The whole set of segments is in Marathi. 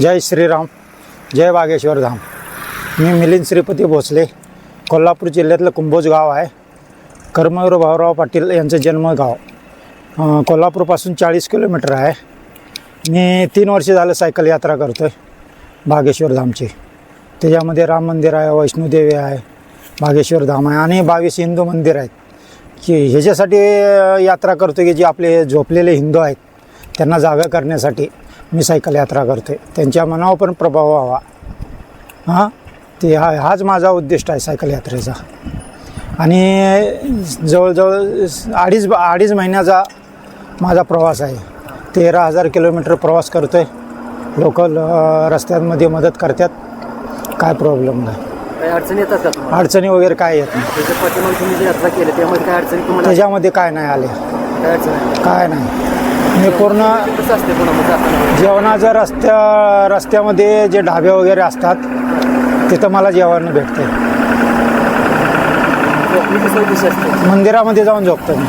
जय श्रीराम जय बागेश्वर धाम. मी मिलिंद श्रीपती भोसले कोल्हापूर जिल्ह्यातलं कुंभोज गाव आहे. कर्मवीर भाऊराव पाटील यांचं जन्मगाव गाव. कोल्हापूरपासून चाळीस किलोमीटर आहे. मी तीन वर्ष झालं सायकल यात्रा करतो आहे बागेश्वर धामची. त्याच्यामध्ये राम मंदिर आहे वैष्णोदेवी आहे बागेश्वर धाम आहे आणि बावीस हिंदू मंदिर आहेत. की ह्याच्यासाठी यात्रा करतो की जे आपले झोपलेले हिंदू आहेत त्यांना जागा करण्यासाठी. मी सायकल यात्रा करतो आहे त्यांच्या मनावर पण प्रभाव व्हावा. हां? ते हा हाच माझा उद्दिष्ट आहे सायकल यात्रेचा. आणि जवळजवळ अडीच अडीच महिन्याचा माझा प्रवास आहे. तेरा हजार किलोमीटर प्रवास करतो आहे लोकल रस्त्यांमध्ये मदत करतात. काय प्रॉब्लेम नाही. अडचणी येतात का अडचणी वगैरे काय येत नाही. त्याच्यामध्ये काय नाही आले. काय नाही. मी पूर्ण कसं असते कोणामध्ये जाताना जेवणाचं रस्त्या रस्त्यामध्ये जे ढाबे वगैरे असतात तिथं मला जेवण भेटते कसं असते मंदिरामध्ये जाऊन झोपतो मी.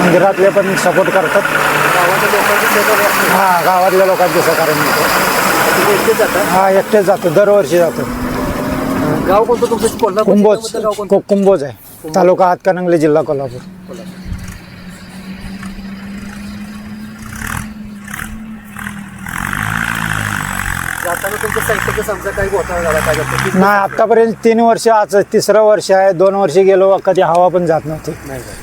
मंदिरातले पण सपोर्ट करतात. गावाच्या लोकांची सहकार्य असते हा गावातल्या लोकांचे सहकार्य मिळतं. तुम्ही एकटेच जाता हा एकटेच जातो दरवर्षी जातो. गाव कोणतं तुमचं? कोल्हापूर कुंभोज जिल्ह्यामधलं गाव कोणतं? को- कुंभोज आहे. तालुका हातकणंगले जिल्हा कोल्हापूर. जाताना तुमच्या साहित्याचं समजा काही घोटाळा झाला काय करतो नाही आत्तापर्यंत तीन वर्ष आज तिसरं वर्ष आहे दोन वर्ष गेलो कधी हवा पण जात नव्हती.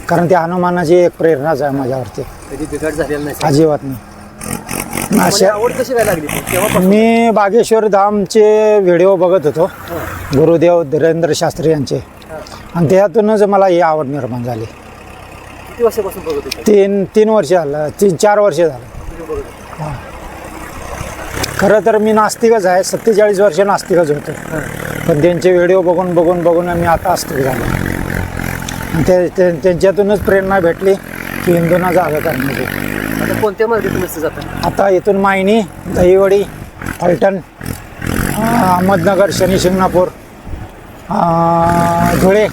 कारण ते हनुमानाची एक प्रेरणाच आहे माझ्यावरती. कधी बिघाड झालेला नाही. अजिबात नाही. अशा आवड कशी काय लागली? ती? तेव्हापासून मी बागेश्वर धामचे व्हिडिओ बघत होतो. गुरुदेव धीरेंद्र शास्त्री यांचे. आणि त्यातूनच मला ही आवड निर्माण झाली. किती वर्षापासून बघत होते? तीन तीन वर्ष झालं तीन चार वर्ष झालं. खरं तर मी नास्तिकच आहे सत्तेचाळीस वर्ष नास्तिकच होतो. पण त्यांचे व्हिडिओ बघून बघून बघून मी आता आस्तिक झालो ते त्यांच्यातूनच प्रेरणा भेटली की हिंदूंना जागा करण्याची. आता कोणत्या मार्गे तुम्ही आता इथून मायनी दहिवडी फलटण अहमदनगर शनी शिंगणापूर धुळे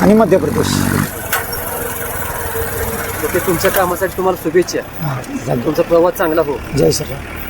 आणि मध्य प्रदेश. ते तुमच्या कामासाठी तुम्हाला शुभेच्छा. तुमचा प्रवास चांगला हो. जय श्रीराम